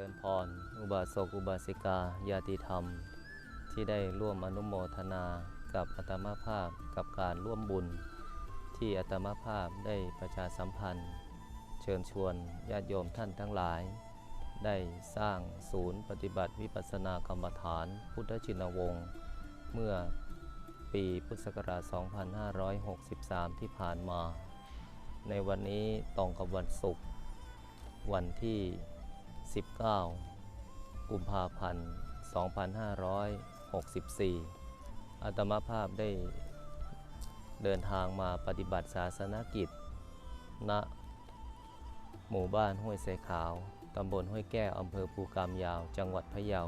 ริญพร อุบาสก อุบาสิกา ญาติธรรม ที่ได้ร่วมอนุโมทนากับอัตมาภาพกับการร่วมบุญ ที่อัตมาภาพได้ประชาสัมพันธ์ เชิญชวนญาติโยมท่านทั้งหลาย ได้สร้างศูนย์ปฏิบัติวิปัสสนากรรมฐานพุทธชินวงศ์เมื่อปีพุทธศักราช 2563 ที่ผ่านมา ในวันนี้ตรงกับวันศุกร์วันที่ 19 กุมภาพันธ์ 2564 อาตมาภาพได้เดินทางมาปฏิบัติศาสนกิจ ณ หมู่บ้านห้วยไซขาว ตำบลห้วยแก้ว อำเภอภูกามยาว จังหวัดพะเยา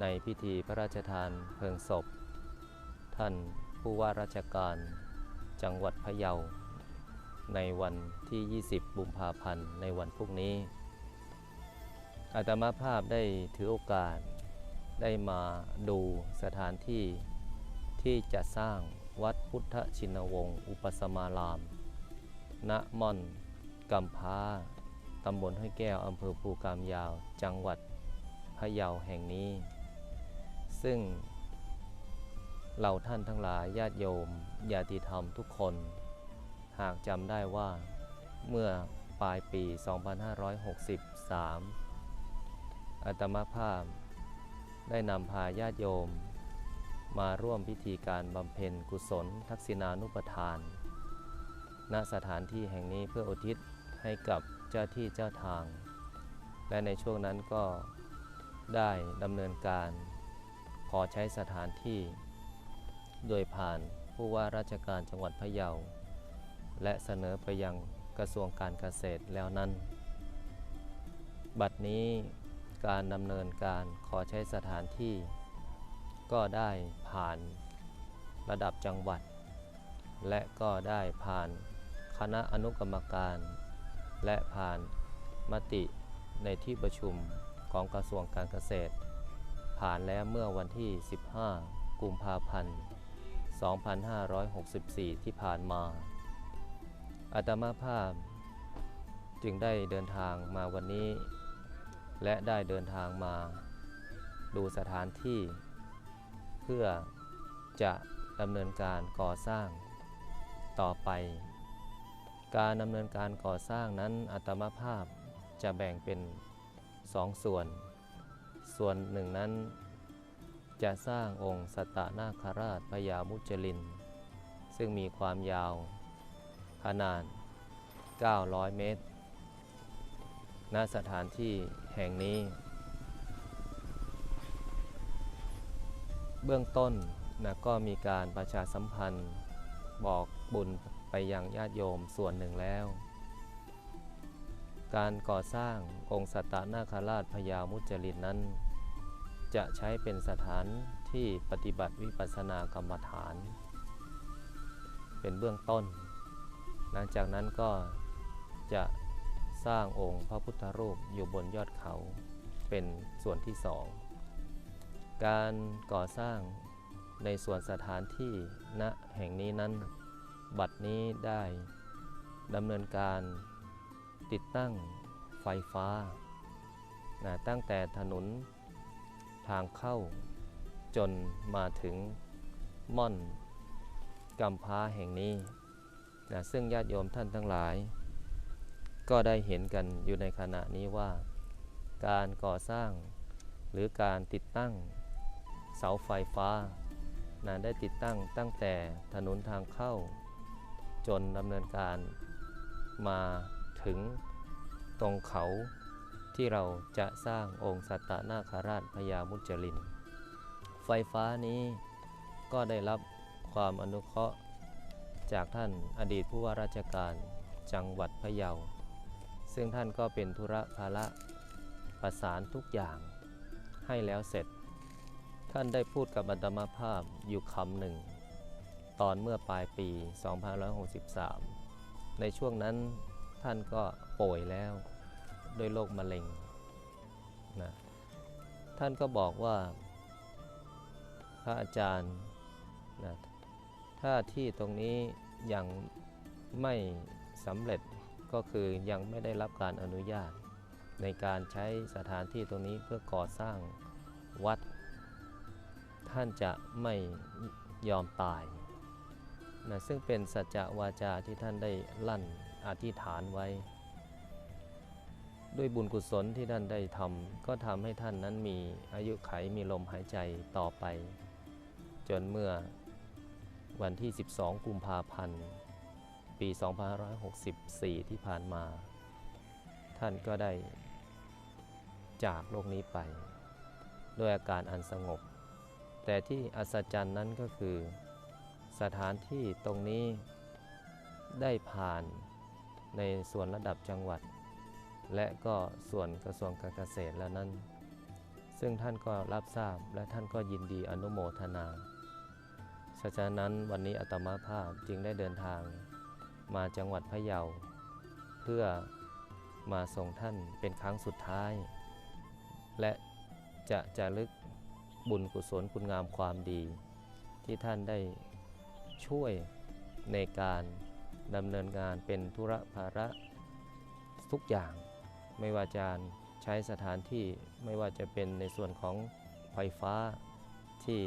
ในพิธีพระราชทานเพลิงศพ ท่านผู้ว่าราชการจังหวัดพะเยา ในวันที่ 20 บุมภาพันธ์ ในวันพรุ่งนี้ อาตมาภาพได้ถือโอกาสได้มาดูสถานที่ที่จะสร้างวัดพุทธชินวงศ์อุปสมาราม ณ ม่อนกำพาตำบลห้วยแก้ว อำเภอภูกามยาว จังหวัดพะเยาแห่งนี้ ซึ่งเหล่าท่านทั้งหลายญาติโยมญาติธรรมทุกคน หากจำได้ว่าเมื่อปลายปี 2563 อาตมาภาพ ได้นำพาญาติโยม มาร่วมพิธีการบำเพ็ญกุศล ทักษิณานุปทาน ณสถานที่แห่งนี้เพื่ออุทิศให้กับเจ้าที่เจ้าทาง และในช่วงนั้นก็ได้ดำเนินการ ขอใช้สถานที่ โดยผ่านผู้ว่าราชการจังหวัดพะเยา และเสนอไปยังกระทรวงการเกษตรแล้วนั้น บัดนี้ การดำเนินการขอใช้สถานที่ ก็ได้ผ่านระดับจังหวัด และก็ได้ผ่านคณะอนุกรรมการ และผ่านมติในที่ประชุมของกระทรวงการเกษตร ผ่านแล้วเมื่อวันที่ 15 กุมภาพันธ์ 2564 ที่ผ่านมาอาตมาภาพ จึงได้เดินทางมาวันนี้ และได้เดินทางมาดูสถานที่ เพื่อจะดำเนินการก่อสร้างต่อไป การดำเนินการก่อสร้างนั้นอาตมาภาพจะแบ่งเป็นสองส่วน ส่วนหนึ่งนั้น จะสร้างองค์สตตนาคราชพญามุจลิน ซึ่งมีความยาวขนาด 900 เมตร ณสถานที่แห่งนี้ เบื้องต้นนะก็มีการประชาสัมพันธ์บอกบุญไปยังญาติโยมส่วนหนึ่งแล้ว การก่อสร้างองค์สัตตนาคาราชพญามุจลินนั้น จะใช้เป็นสถานที่ปฏิบัติวิปัสสนากรรมฐาน เป็นเบื้องต้น หลังจากนั้นก็จะ สร้างองค์พระพุทธรูปอยู่บนยอดเขาเป็นส่วนที่สอง การก่อสร้างในส่วนสถานที่ณแห่งนี้นั้น บัดนี้ได้ดำเนินการติดตั้งไฟฟ้านะตั้งแต่ถนนทางเข้าจนมาถึงม่อนกำพ้าแห่งนี้นะซึ่งญาติโยมท่านทั้งหลาย ก็ได้เห็นกันอยู่ในขณะนี้ว่า การก่อสร้าง หรือการติดตั้งเสาไฟฟ้านะได้ติดตั้งตั้งแต่ถนนทางเข้า จนดำเนินการมาถึงตรงเขาที่เราจะสร้างองค์สัตตนาคาราชพญามุจลิน ไฟฟ้านี้ก็ได้รับความอนุเคราะห์ จากท่านอดีตผู้ว่าราชการจังหวัดพะเยา ซึ่งท่านก็เป็นธุระภาระประสานทุกอย่างให้แล้วเสร็จ ท่านได้พูดกับอัตมาภาพอยู่คำหนึ่ง ตอนเมื่อปลายปี 2563 ในช่วงนั้นท่านก็ป่วยแล้วด้วยโรคมะเร็งนะท่านก็บอกว่าพระอาจารย์นะถ้าที่ตรงนี้ยังไม่สำเร็จ ก็คือยังไม่ได้รับการอนุญาต ในการใช้สถานที่ตรงนี้เพื่อก่อสร้างวัด ท่านจะไม่ยอมตายนะซึ่งเป็นสัจจะวาจาที่ท่านได้ลั่นอธิษฐานไว้ ด้วยบุญกุศลที่ท่านได้ทำก็ทำให้ท่านนั้นมีอายุไขมีลมหายใจต่อไป จนเมื่อวันที่ 12 กุมภาพันธ์ ปี 2564 ที่ผ่านมา ท่านก็ได้จากโลกนี้ไป ด้วยอาการอันสงบ แต่ที่อัศจรรย์นั้นก็คือ สถานที่ตรงนี้ได้ผ่านในส่วนระดับจังหวัด และก็ส่วนกระทรวงการเกษตรแล้วนั้น ซึ่งท่านก็รับทราบและท่านก็ยินดีอนุโมทนาฉะนั้นวันนี้อาตมาภาพจึงได้เดินทาง มาจังหวัดพะเยา เพื่อมาส่งท่านเป็นครั้งสุดท้าย และจะจะลึกบุญกุศลคุณงามความดี ที่ท่านได้ช่วยในการดำเนินงานเป็นธุระภาระทุกอย่าง ไม่ว่าจะใช้สถานที่ไม่ว่าจะเป็นในส่วนของไฟฟ้าที่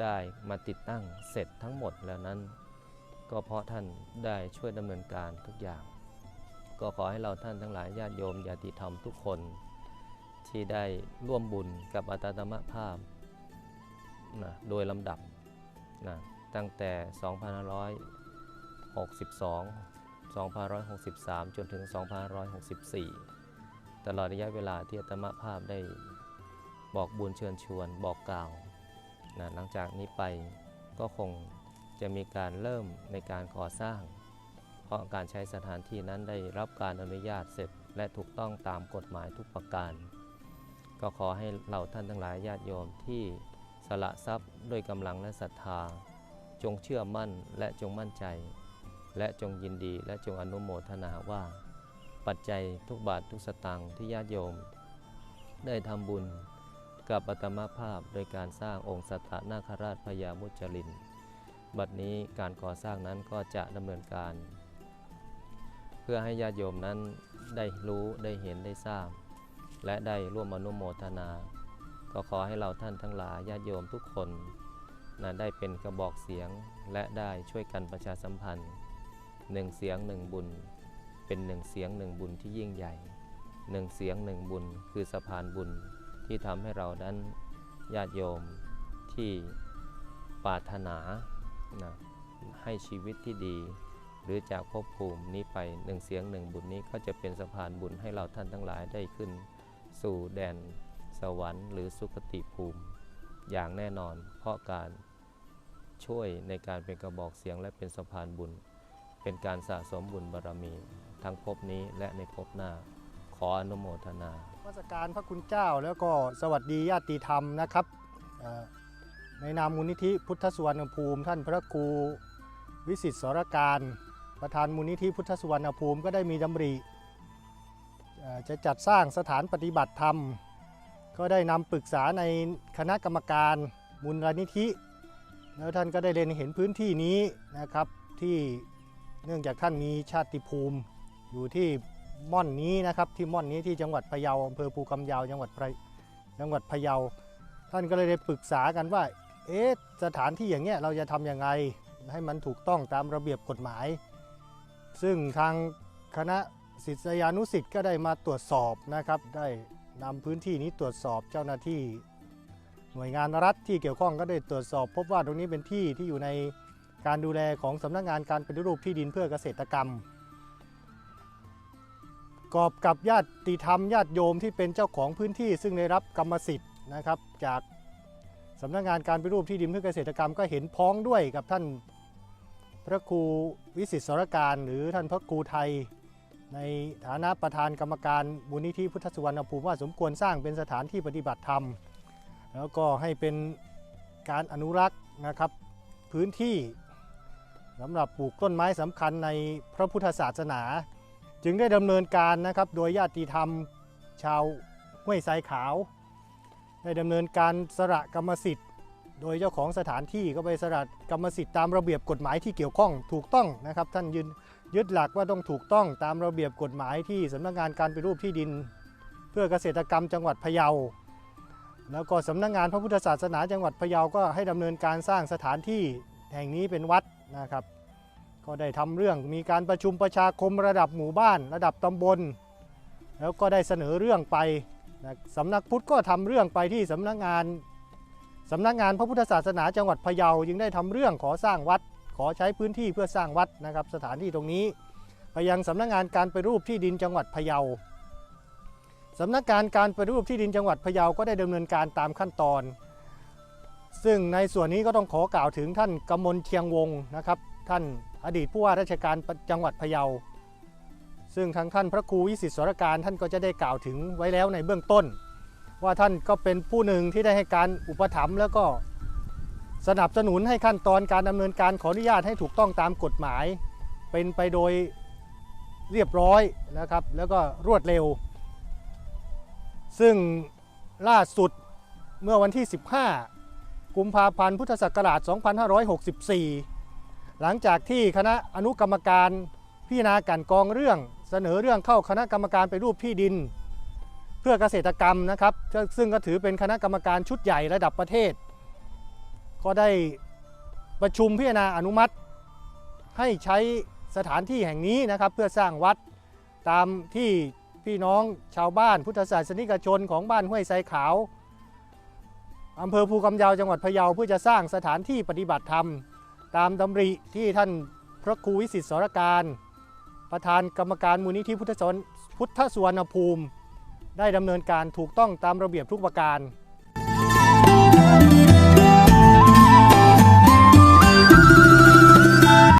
ได้มาติดตั้งเสร็จทั้งหมดแล้วนั้น ก็เพราะท่านได้ช่วยดำเนินการทุกอย่าง ก็ขอให้เราท่านทั้งหลายญาติโยมญาติธรรมทุกคน ที่ได้ร่วมบุญกับอัตตมภาพนะโดยลำดับนะตั้งแต่ 2562 2563 จนถึง 2564 ตลอดระยะเวลาที่อัตมภาพได้บอกบุญเชิญชวนบอกกล่าวนะหลังจากนี้ไปก็คง จะมีการเริ่มในการก่อสร้าง เพราะการใช้สถานที่นั้นได้รับการอนุญาตเสร็จ และถูกต้องตามกฎหมายทุกประการ ก็ขอให้เราท่านทั้งหลายญาติโยมที่สละทรัพย์ด้วยกำลังและศรัทธา จงเชื่อมั่นและจงมั่นใจ และจงยินดีและจงอนุโมทนาว่า ปัจจัยทุกบาททุกสตางค์ที่ญาติโยม ได้ทำบุญกับอัตมภาพโดยการสร้างองค์สัตตนาคราชพญามุจลิน บัดนี้การก่อสร้างนั้นก็จะดำเนินการ เพื่อให้ญาติโยมนั้นได้รู้ได้เห็นได้ทราบ และได้ร่วมอนุโมทนา ก็ขอให้เราท่านทั้งหลายญาติโยมทุกคนนะได้เป็นกระบอกเสียงและได้ช่วยกันประชาสัมพันธ์หนึ่งเสียงหนึ่งบุญ เป็นหนึ่งเสียงหนึ่งบุญที่ยิ่งใหญ่หนึ่งเสียงหนึ่งบุญคือสะพานบุญที่ทำให้เรานั้นญาติโยมที่ปรารถนา นะให้ชีวิตที่ดี หรือจากภพภูมินี้ไปหนึ่งเสียงหนึ่งบุญนี้ก็จะเป็นสะพานบุญให้เราท่านทั้งหลายได้ขึ้น สู่แดนสวรรค์ หรือสุคติภูมิ อย่างแน่นอน เพราะการช่วยในการเป็นกระบอกเสียงและเป็นสะพานบุญ เป็นการสะสมบุญบารรมี ทั้งภพนี้และในภพหน้าขออนุโมทนานมัสการพระคุณเจ้าแล้วก็สวัสดีญาติธรรมนะครับ ในนามมูลนิธิพุทธสุวรรณภูมิ ท่านพระครูวิสิตสรการ ประธานมูลนิธิพุทธสุวรรณภูมิก็ได้มีดำริจะจัดสร้างสถานปฏิบัติธรรม ก็ได้นำปรึกษาในคณะกรรมการมูลนิธิ แล้วท่านก็ได้เล็งเห็นพื้นที่นี้นะครับที่เนื่องจากท่านมีชาติภูมิ อยู่ที่ม่อนนี้นะครับที่ม่อนนี้ที่จังหวัดพะเยาอำเภอภูกำยาวจังหวัดพะจังหวัดพะเยาท่านก็เลยได้ปรึกษากันว่า เอ๊ะสถานที่อย่างเงี้ยเราจะทำยังไงให้มันถูกต้องตามระเบียบกฎหมาย ซึ่งทางคณะศิษยานุศิษย์ก็ได้มาตรวจสอบนะครับ ได้นำพื้นที่นี้ตรวจสอบเจ้าหน้าที่ หน่วยงานรัฐที่เกี่ยวข้องก็ได้ตรวจสอบ พบว่าตรงนี้เป็นที่ที่อยู่ในการดูแลของสำนักงานการปฏิรูปที่ดินเพื่อเกษตรกรรม กอบกับญาติธรรมญาติโยมที่เป็นเจ้าของพื้นที่ ซึ่งได้รับกรรมสิทธิ์นะครับ จาก สำนักงานการปฏิรูปที่ดินเพื่อเกษตรกรรมก็เห็นพ้องด้วยกับท่านพระครูวิสิตสรการหรือท่านพระครูไทย ในฐานะประธานกรรมการมูลนิธิพุทธสุวรรณภูมิว่าสมควรสร้างเป็นสถานที่ปฏิบัติธรรม แล้วก็ให้เป็นการอนุรักษ์นะครับพื้นที่สำหรับปลูกต้นไม้สำคัญในพระพุทธศาสนา จึงได้ดำเนินการนะครับโดยญาติธรรมชาวห้วยทรายขาว ได้ดำเนินการสละกรรมสิทธิ์ โดยเจ้าของสถานที่ก็ไปสละกรรมสิทธิ์ตามระเบียบกฎหมายที่เกี่ยวข้องถูกต้องนะครับ ท่านยืนยึดหลักว่าต้องถูกต้องตามระเบียบกฎหมายที่สำนักงานการปฏิรูปที่ดิน เพื่อเกษตรกรรมจังหวัดพะเยา แล้วก็สำนักงานพระพุทธศาสนาจังหวัดพะเยาก็ให้ดำเนินการสร้างสถานที่แห่งนี้เป็นวัดนะครับก็ได้ทำเรื่องมีการประชุมประชาคมระดับหมู่บ้าน ระดับตำบล แล้วก็ได้เสนอเรื่องไป สำนักพุทธก็ทำเรื่องไปที่สำนักงานสำนักงานพระพุทธศาสนาจังหวัดพะเยาจึงได้ทำเรื่องขอสร้างวัด ขอใช้พื้นที่เพื่อสร้างวัดนะครับ สถานที่ตรงนี้ไปยังสำนักงานการไปรูปที่ดินจังหวัดพะเยาสำนักงานการไปรูปที่ดินจังหวัดพะเยาก็ได้ดำเนินการตามขั้นตอน ซึ่งในส่วนนี้ก็ต้องขอกล่าวถึงท่านกำมลเชียงวงนะครับ ท่านอดีตผู้ว่าราชการจังหวัดพะเยา ซึ่งทางท่านพระครูวิสิตสรการท่านก็จะได้กล่าวถึงไว้แล้วในเบื้องต้น ว่าท่านก็เป็นผู้หนึ่งที่ได้ให้การอุปถัมภ์แล้วก็สนับสนุนให้ขั้นตอนการดำเนินการขออนุญาตให้ถูกต้องตามกฎหมาย เป็นไปโดยเรียบร้อยนะครับ แล้วก็รวดเร็ว ซึ่งล่าสุดเมื่อวันที่ 15 กุมภาพันธ์พุทธศักราช 2564 หลังจากที่คณะอนุกรรมการพิจารณาการกองเรื่อง เสนอเรื่องเข้าคณะกรรมการไปรูปที่ดิน เพื่อเกษตรกรรมนะครับ ซึ่งก็ถือเป็นคณะกรรมการชุดใหญ่ระดับประเทศ ก็ได้ประชุมพิจารณาอนุมัติ ให้ใช้สถานที่แห่งนี้นะครับ เพื่อสร้างวัดตามที่พี่น้องชาวบ้านพุทธศาสนิกชนของบ้านห้วยไซขาวอำเภอภูกำยาวจังหวัดพะเยาเพื่อจะสร้างสถานที่ปฏิบัติธรรม ตามดำริที่ท่านพระครูวิสิตสรการ ประธานกรรมการมูลนิธิพุทธสวนพุทธสวนภูมิ ได้ดำเนินการถูกต้องตามระเบียบทุกประการ